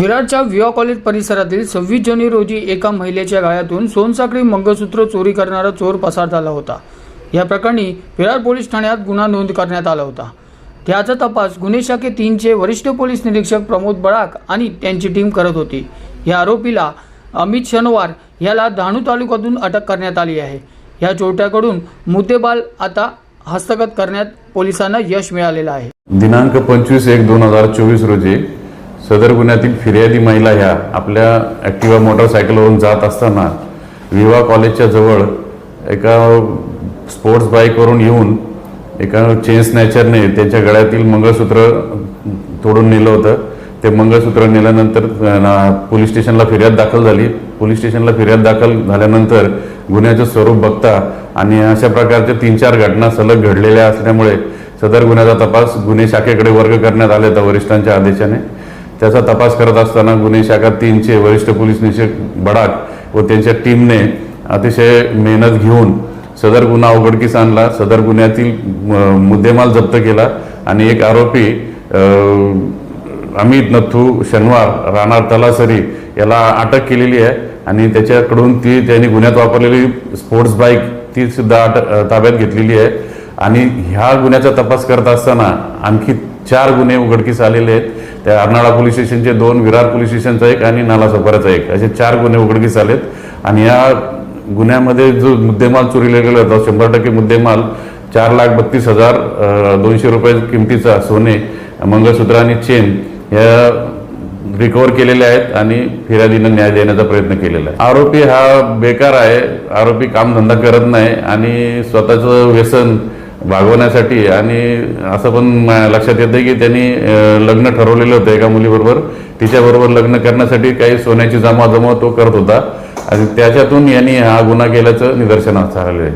विरारच्या विवा कॉलेज परिसरातील सव्वीस जानेवारी रोजी एका महिलेच्या गाळ्यातून सोनसाखळी मंगळसूत्र चोरी करणारा चोर पसार झाला होता. या प्रकरणी विरार पोलीस ठाण्यात गुन्हा नोंद करण्यात आला होता. त्याचा तपास गुन्हे शाखे तीनचे वरिष्ठ पोलीस निरीक्षक प्रमोद बळाक आणि त्यांची टीम करत होती. या आरोपीला अमित शनवार याला डहाणू तालुक्यातून अटक करण्यात आली आहे. या चोरट्याकडून मुद्देबाल आता हस्तगत करण्यात पोलिसांना यश मिळालेलं आहे. दिनांक पंचवीस एक दोन हजार चोवीस रोजी सदर गुन्ह्यातील फिर्यादी महिला ह्या आपल्या ॲक्टिवा मोटरसायकलवरून जात असताना विवा कॉलेजच्या जवळ एका स्पोर्ट्स बाईकवरून येऊन एका चेन स्नॅचरने त्यांच्या गळ्यातील मंगळसूत्र तोडून नेलं होतं. ते मंगळसूत्र नेल्यानंतर पोलीस स्टेशनला फिर्याद दाखल झाली. पोलीस स्टेशनला फिर्याद दाखल झाल्यानंतर गुन्ह्याचं स्वरूप बघता आणि अशा प्रकारच्या तीन चार घटना सलग घडलेल्या असल्यामुळे सदर गुन्ह्याचा तपास गुन्हे शाखेकडे वर्ग करण्यात आले होता वरिष्ठांच्या आदेशाने. त्याचा तपास करत असताना गुन्हे शाखा तीनचे वरिष्ठ पोलीस निरीक्षक बडाक व त्यांच्या टीमने अतिशय मेहनत घेऊन सदर गुन्हा उघडकीस आणला. सदर गुन्ह्यातील म- मुद्देमाल जप्त केला आणि एक आरोपी अमित नथू शनिवार राहणार तलासरी याला अटक केलेली आहे आणि त्याच्याकडून ती त्यांनी गुन्ह्यात वापरलेली स्पोर्ट्स बाईक ती सुद्धा अटक ताब्यात घेतलेली आहे. आणि ह्या गुन्ह्याचा तपास करत असताना आणखी चार गुन्हे उघडकीस आलेले आहेत. त्या अर्नाळा पोलीस स्टेशनचे दोन विरार पोलीस स्टेशनचा एक आणि नालासोपाराचा एक. असे चार गुन्हे उघडकीस आलेत. आणि या गुन्ह्यामध्ये जो मुद्देमाल चोरीला गेला होता शंभर टक्के मुद्देमाल चार लाख बत्तीस हजार दोनशे रुपये किमतीचा सोने मंगळसूत्र आणि चेन या रिकवर केलेले आहेत आणि फिर्यादीनं न्याय देण्याचा प्रयत्न केलेला आहे. आरोपी हा बेकार आहे. आरोपी कामधंदा करत नाही आणि स्वतःचं व्यसन भागवण्यासाठी. आणि असं पण लक्षात येतं की त्यांनी लग्न ठरवलेलं होतं एका मुलीबरोबर. तिच्याबरोबर लग्न करण्यासाठी काही सोन्याची जमा जमा तो करत होता. आणि त्याच्यातून यांनी हा गुन्हा केल्याचं निदर्शनास आलेलं आहे.